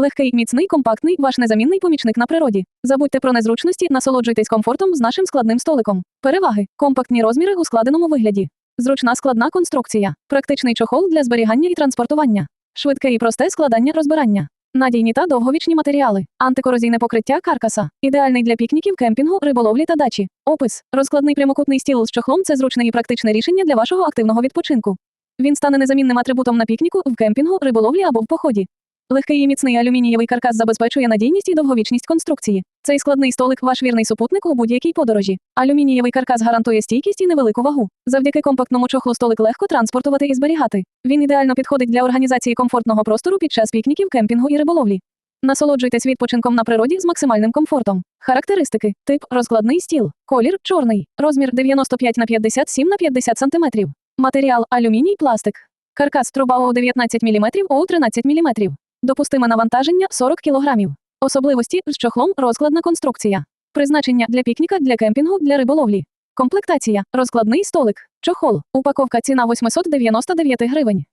Легкий, міцний, компактний, ваш незамінний помічник на природі. Забудьте про незручності, насолоджуйтесь комфортом з нашим складним столиком. Переваги: компактні розміри у складеному вигляді. Зручна складна конструкція, практичний чохол для зберігання і транспортування, швидке і просте складання розбирання, надійні та довговічні матеріали, антикорозійне покриття каркаса, ідеальний для пікніків, кемпінгу, риболовлі та дачі. Опис: розкладний прямокутний стіл з чохлом це зручне і практичне рішення для вашого активного відпочинку. Він стане незамінним атрибутом на пікніку, в кемпінгу, риболовлі або в поході. Легкий і міцний алюмінієвий каркас забезпечує надійність і довговічність конструкції. Цей складний столик ваш вірний супутник у будь-якій подорожі. Алюмінієвий каркас гарантує стійкість і невелику вагу. Завдяки компактному чохлу столик легко транспортувати і зберігати. Він ідеально підходить для організації комфортного простору під час пікніків, кемпінгу і риболовлі. Насолоджуйтесь відпочинком на природі з максимальним комфортом. Характеристики: тип розкладний стіл, колір чорний, розмір 95 на 57 на 50 см. Матеріал алюміній, пластик. Каркас труба ОУ 19 мм, ОУ 13 мм. Допустиме навантаження 40 кг. Особливості з чохлом розкладна конструкція. Призначення для пікніка, для кемпінгу, для риболовлі. Комплектація, розкладний столик, чохол, упаковка ціна 899 гривень.